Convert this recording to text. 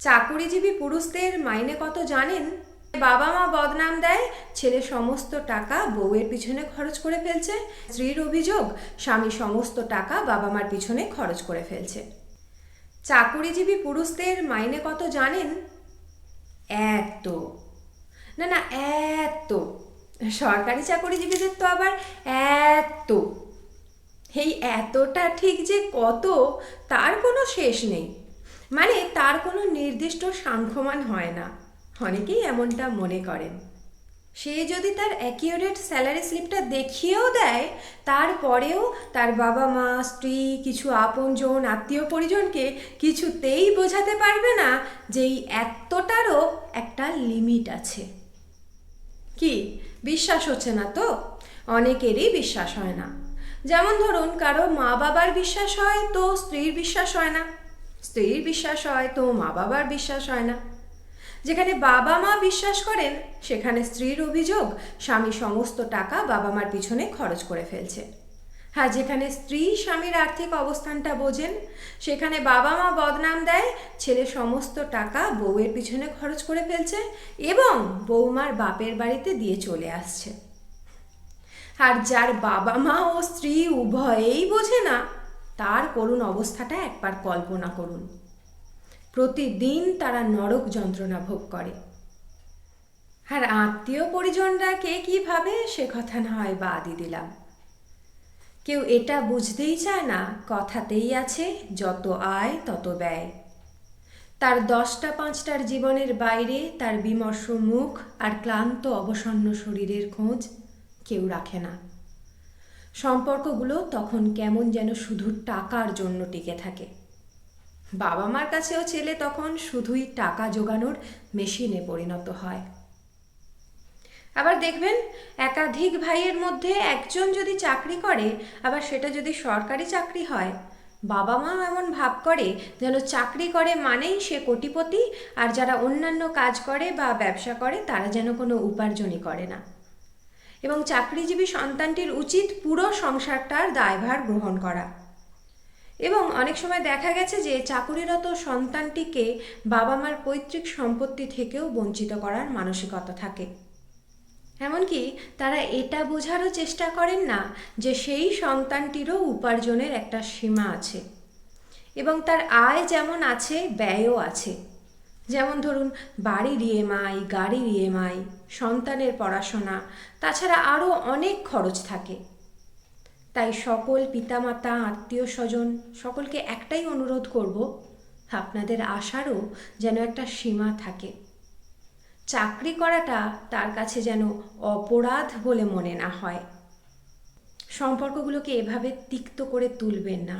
চাকুরিজীবী পুরুষদের মাইনে কত জানেন? বাবা মা বদনাম দেয়, ছেলে সমস্ত টাকা বউয়ের পিছনে খরচ করে ফেলছে, স্ত্রীর অভিযোগ, স্বামী সমস্ত টাকা বাবা মার পিছনে খরচ করে ফেলছে। চাকুরিজীবী পুরুষদের মাইনে কত জানেন? এত না না এত সরকারি চাকুরিজীবীদের তো আবার এত এই এতটা ঠিক যে কত, তার কোনো শেষ নেই। মানে তার কোনো নির্দিষ্ট সাংখ্যমান হয় না। অনেকেই এমনটা মনে করেন। সে যদি তার অ্যাকিউরেট স্যালারি স্লিপটা দেখিয়েও দেয়, তারপরেও তার বাবা মা, স্ত্রী, কিছু আপনজন, আত্মীয় পরিজনকে কিছুতেই বোঝাতে পারবে না যে এই এতটারও একটা লিমিট আছে। কি? বিশ্বাস হচ্ছে না তো? অনেকেরই বিশ্বাস হয় না। যেমন ধরুন, কারও মা বাবার বিশ্বাস হয়, তো স্ত্রীর বিশ্বাস হয় না। স্ত্রীর বিশ্বাস হয় তো মা বাবার বিশ্বাস হয় না। যেখানে বাবা মা বিশ্বাস করেন, সেখানে স্ত্রীর অভিযোগ স্বামী সমস্ত টাকা বাবা মার পিছনে খরচ করে ফেলছে। হ্যাঁ যেখানে স্ত্রী স্বামীর আর্থিক অবস্থানটা বোঝেন, সেখানে বাবা মা বদনাম দেয়, ছেলে সমস্ত টাকা বউয়ের পিছনে খরচ করে ফেলছে এবং বৌমার বাপের বাড়িতে দিয়ে চলে আসছে। আর যার বাবা মা ও স্ত্রী উভয়েই বোঝে না তার করুণ অবস্থাটা একবার কল্পনা করুন। প্রতিদিন তারা নরক যন্ত্রণা ভোগ করে। আর আত্মীয় পরিজনরা কে কী ভাবে, সে কথা না হয় বাদই দিলাম। কেউ এটা বুঝতেই চায় না, কথাতেই আছে, যত আয় তত ব্যয়। তার দশটা পাঁচটার জীবনের বাইরে তার বিমর্ষ মুখ আর ক্লান্ত অবসন্ন শরীরের খোঁজ কেউ রাখে না। সম্পর্কগুলো তখন কেমন যেন শুধু টাকার জন্য টিকে থাকে। বাবা মার কাছেও ছেলে তখন শুধুই টাকা জোগানোর মেশিনে পরিণত হয়। আবার দেখবেন, একাধিক ভাইয়ের মধ্যে একজন যদি চাকরি করে, আবার সেটা যদি সরকারি চাকরি হয়, বাবা মা এমন ভাব করে যেন চাকরি করে মানেই সে কোটিপতি, আর যারা অন্যান্য কাজ করে বা ব্যবসা করে, তারা যেন কোনো উপার্জনই করে না। এবং চাকরিজীবী সন্তানটির উচিত পুরো সংসারটার দায়ভার গ্রহণ করা। এবং অনেক সময় দেখা গেছে যে চাকুরিরত সন্তানটিকে বাবা মার পৈতৃক সম্পত্তি থেকেও বঞ্চিত করার মানসিকতা থাকে। এমনকি তারা এটা বোঝারও চেষ্টা করেন না যে সেই সন্তানটিরও উপার্জনের একটা সীমা আছে। এবং তার আয় যেমন আছে, ব্যয়ও আছে। যেমন ধরুন, বাড়ির ইএমআই গাড়ির ইএমআই সন্তানের পড়াশোনা, তাছাড়া আরও অনেক খরচ থাকে। তাই সকল পিতামাতা আত্মীয় স্বজন সকলকে একটাই অনুরোধ করব, আপনাদের আশারও যেন একটা সীমা থাকে। চাকরি করাটা তার কাছে যেন অপরাধ বলে মনে না হয়। সম্পর্কগুলোকে এভাবে তিক্ত করে তুলবেন না।